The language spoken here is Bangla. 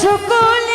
সকলে